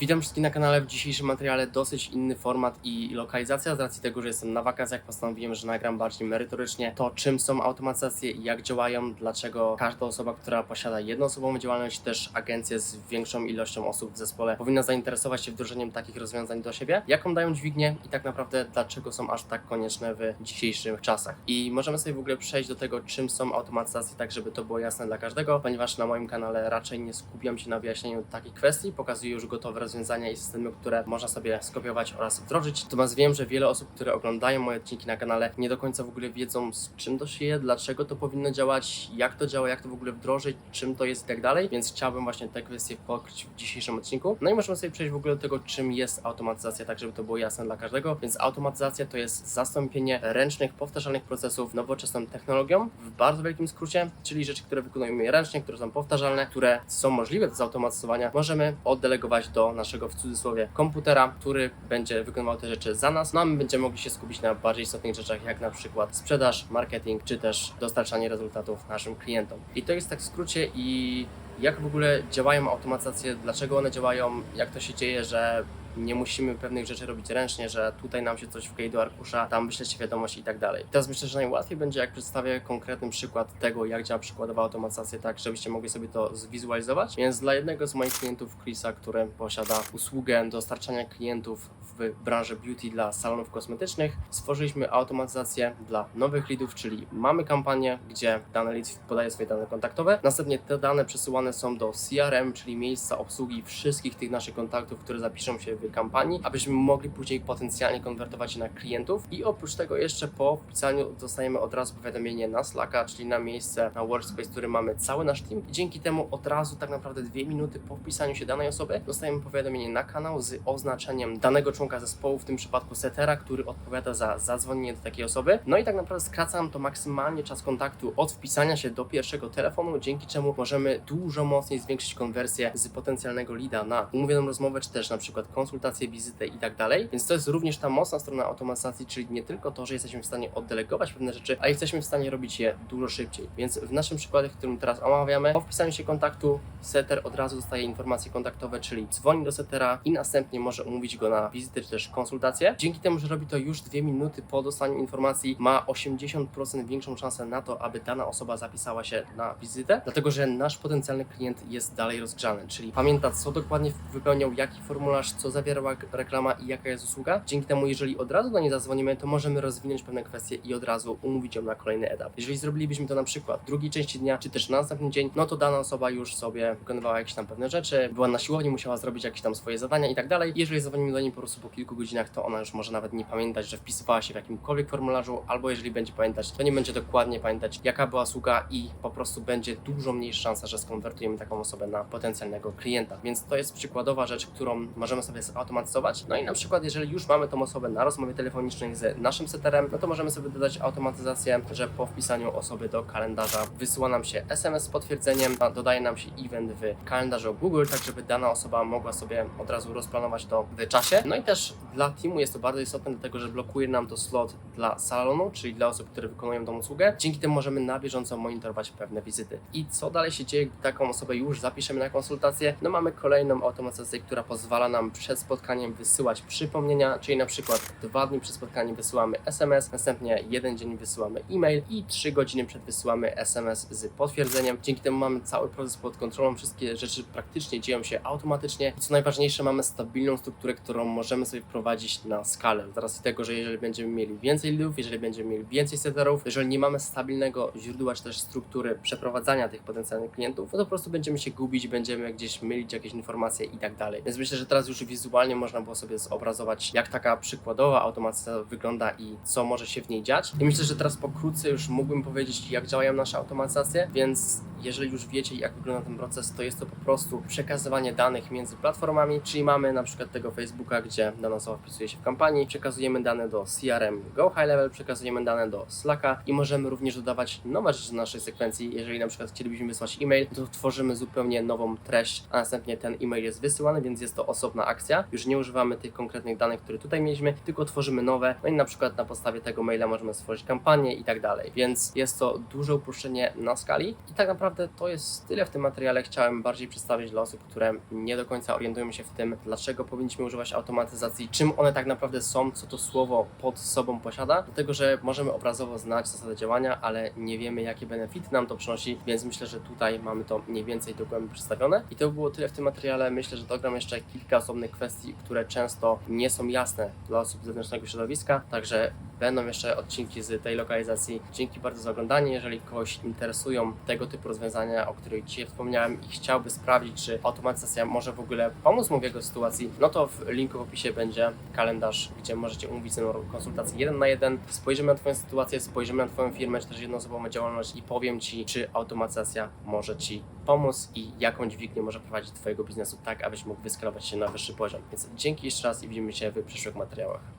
Witam wszystkich na kanale. W dzisiejszym materiale dosyć inny format i lokalizacja. Z racji tego, że jestem na wakacjach, postanowiłem, że nagram bardziej merytorycznie to, czym są automatyzacje jak działają, dlaczego każda osoba, która posiada jednoosobową działalność, też agencję z większą ilością osób w zespole, powinna zainteresować się wdrożeniem takich rozwiązań do siebie, jaką dają dźwignię i tak naprawdę dlaczego są aż tak konieczne w dzisiejszych czasach. I możemy sobie w ogóle przejść do tego, czym są automatyzacje, tak żeby to było jasne dla każdego, ponieważ na moim kanale raczej nie skupiam się na wyjaśnieniu takich kwestii, pokazuję już gotowe rozwiązania i systemy, które można sobie skopiować oraz wdrożyć. Natomiast wiem, że wiele osób, które oglądają moje odcinki na kanale, nie do końca w ogóle wiedzą, z czym to się je, dlaczego to powinno działać, jak to działa, jak to w ogóle wdrożyć, czym to jest i tak dalej. Więc chciałbym właśnie te kwestie pokryć w dzisiejszym odcinku. No i możemy sobie przejść w ogóle do tego, czym jest automatyzacja, tak żeby to było jasne dla każdego. Więc automatyzacja to jest zastąpienie ręcznych, powtarzalnych procesów nowoczesną technologią w bardzo wielkim skrócie, czyli rzeczy, które wykonujemy ręcznie, które są powtarzalne, które są możliwe do zautomatyzowania, możemy oddelegować do naszego w cudzysłowie komputera, który będzie wykonywał te rzeczy za nas, no a my będziemy mogli się skupić na bardziej istotnych rzeczach, jak na przykład sprzedaż, marketing, czy też dostarczanie rezultatów naszym klientom. I to jest tak w skrócie. I jak w ogóle działają automatyzacje, dlaczego one działają, jak to się dzieje, że nie musimy pewnych rzeczy robić ręcznie, że tutaj nam się coś wklei do arkusza, tam wyślecie wiadomość i tak dalej. Teraz myślę, że najłatwiej będzie, jak przedstawię konkretny przykład tego, jak działa przykładowa automatyzacja, tak żebyście mogli sobie to zwizualizować. Więc dla jednego z moich klientów, Chrisa, który posiada usługę dostarczania klientów w branży beauty dla salonów kosmetycznych, stworzyliśmy automatyzację dla nowych leadów, czyli mamy kampanię, gdzie dany lead podaje swoje dane kontaktowe, następnie te dane przesyłane są do CRM, czyli miejsca obsługi wszystkich tych naszych kontaktów, które zapiszą się w kampanii, abyśmy mogli później potencjalnie konwertować na klientów i oprócz tego jeszcze po wpisaniu dostajemy od razu powiadomienie na Slacka, czyli na miejsce, na workspace, który mamy cały nasz team i dzięki temu od razu tak naprawdę dwie minuty po wpisaniu się danej osoby dostajemy powiadomienie na kanał z oznaczeniem danego członka zespołu, w tym przypadku setera, który odpowiada za zadzwonienie do takiej osoby. No i tak naprawdę skraca nam to maksymalnie czas kontaktu od wpisania się do pierwszego telefonu, dzięki czemu możemy dużo mocniej zwiększyć konwersję z potencjalnego leada na umówioną rozmowę, czy też na przykład konsultację, wizytę i tak dalej. Więc to jest również ta mocna strona automatyzacji, czyli nie tylko to, że jesteśmy w stanie oddelegować pewne rzeczy, ale jesteśmy w stanie robić je dużo szybciej. Więc w naszym przykładzie, którym teraz omawiamy, po wpisaniu się kontaktu, setter od razu dostaje informacje kontaktowe, czyli dzwoni do setera i następnie może umówić go na wizytę czy też konsultację. Dzięki temu, że robi to już dwie minuty po dostaniu informacji, ma 80% większą szansę na to, aby dana osoba zapisała się na wizytę, dlatego że nasz potencjalny klient jest dalej rozgrzany, czyli pamięta, co dokładnie wypełniał, jaki formularz, co zawierała reklama i jaka jest usługa. Dzięki temu, jeżeli od razu do niej zadzwonimy, to możemy rozwinąć pewne kwestie i od razu umówić ją na kolejny etap. Jeżeli zrobilibyśmy to na przykład w drugiej części dnia, czy też na następny dzień, no to dana osoba już sobie wykonywała jakieś tam pewne rzeczy, była na siłowni, musiała zrobić jakieś tam swoje zadania i tak dalej. Jeżeli zadzwonimy do niej po prostu po kilku godzinach, to ona już może nawet nie pamiętać, że wpisywała się w jakimkolwiek formularzu, albo jeżeli będzie pamiętać, to nie będzie dokładnie pamiętać, jaka była usługa i po prostu będzie dużo mniejsza szansa, że skonwertujemy taką osobę na potencjalnego klienta. Więc to jest przykładowa rzecz, którą możemy sobie zautomatyzować. No i na przykład, jeżeli już mamy tą osobę na rozmowie telefonicznej z naszym seterem, no to możemy sobie dodać automatyzację, że po wpisaniu osoby do kalendarza wysyła nam się SMS z potwierdzeniem, a dodaje nam się event w kalendarzu Google, tak żeby dana osoba mogła sobie od razu rozplanować to w czasie. No i też dla teamu jest to bardzo istotne, dlatego że blokuje nam to slot dla salonu, czyli dla osób, które wykonują tą usługę. Dzięki temu możemy na bieżąco monitorować pewne wizyty. I co dalej się dzieje, gdy taką osobę już zapiszemy na konsultację? No mamy kolejną automatyzację, która pozwala nam przed spotkaniem wysyłać przypomnienia, czyli na przykład dwa dni przed spotkaniem wysyłamy SMS, następnie jeden dzień wysyłamy e-mail i trzy godziny przed wysyłamy SMS z potwierdzeniem. Dzięki temu mamy cały proces pod kontrolą, wszystkie rzeczy praktycznie dzieją się automatycznie i co najważniejsze mamy stabilną strukturę, którą możemy sobie wprowadzić na skalę. Z racji tego, że jeżeli będziemy mieli więcej leadów, jeżeli będziemy mieli więcej setterów, jeżeli nie mamy stabilnego źródła czy też struktury przeprowadzania tych potencjalnych klientów, no to po prostu będziemy się gubić, będziemy gdzieś mylić jakieś informacje i tak dalej. Więc myślę, że teraz już wizualnie można było sobie zobrazować, jak taka przykładowa automatyzacja wygląda i co może się w niej dziać. I myślę, że teraz pokrótce już mógłbym powiedzieć, jak działają nasze automatyzacje, więc jeżeli już wiecie, jak wygląda ten proces, to jest to po prostu przekazywanie danych między platformami, czyli mamy na przykład tego Facebooka, gdzie dana osoba wpisuje się w kampanii, przekazujemy dane do CRM Go High Level, przekazujemy dane do Slacka i możemy również dodawać nowe rzeczy do naszej sekwencji. Jeżeli na przykład chcielibyśmy wysłać e-mail, to tworzymy zupełnie nową treść, a następnie ten e-mail jest wysyłany, więc jest to osobna akcja. Już nie używamy tych konkretnych danych, które tutaj mieliśmy, tylko tworzymy nowe, no i na przykład na podstawie tego maila możemy stworzyć kampanię i tak dalej. Więc jest to duże uproszczenie na skali i tak naprawdę naprawdę to jest tyle w tym materiale. Chciałem bardziej przedstawić dla osób, które nie do końca orientują się w tym, dlaczego powinniśmy używać automatyzacji, czym one tak naprawdę są, co to słowo pod sobą posiada. Dlatego, że możemy obrazowo znać zasady działania, ale nie wiemy, jakie benefity nam to przynosi, więc myślę, że tutaj mamy to mniej więcej dogłębnie przedstawione. I to by było tyle w tym materiale. Myślę, że dogram jeszcze kilka osobnych kwestii, które często nie są jasne dla osób z zewnętrznego środowiska, także będą jeszcze odcinki z tej lokalizacji. Dzięki bardzo za oglądanie. Jeżeli kogoś interesują tego typu rozwiązania, o których dzisiaj wspomniałem i chciałby sprawdzić, czy automatyzacja może w ogóle pomóc mu w jego sytuacji, no to w linku w opisie będzie kalendarz, gdzie możecie umówić ze mną konsultację jeden na jeden. Spojrzymy na Twoją sytuację, spojrzymy na Twoją firmę, czy też jednoosobową działalność i powiem Ci, czy automatyzacja może Ci pomóc i jaką dźwignię może prowadzić Twojego biznesu tak, abyś mógł wyskalować się na wyższy poziom. Więc dzięki jeszcze raz i widzimy się w przyszłych materiałach.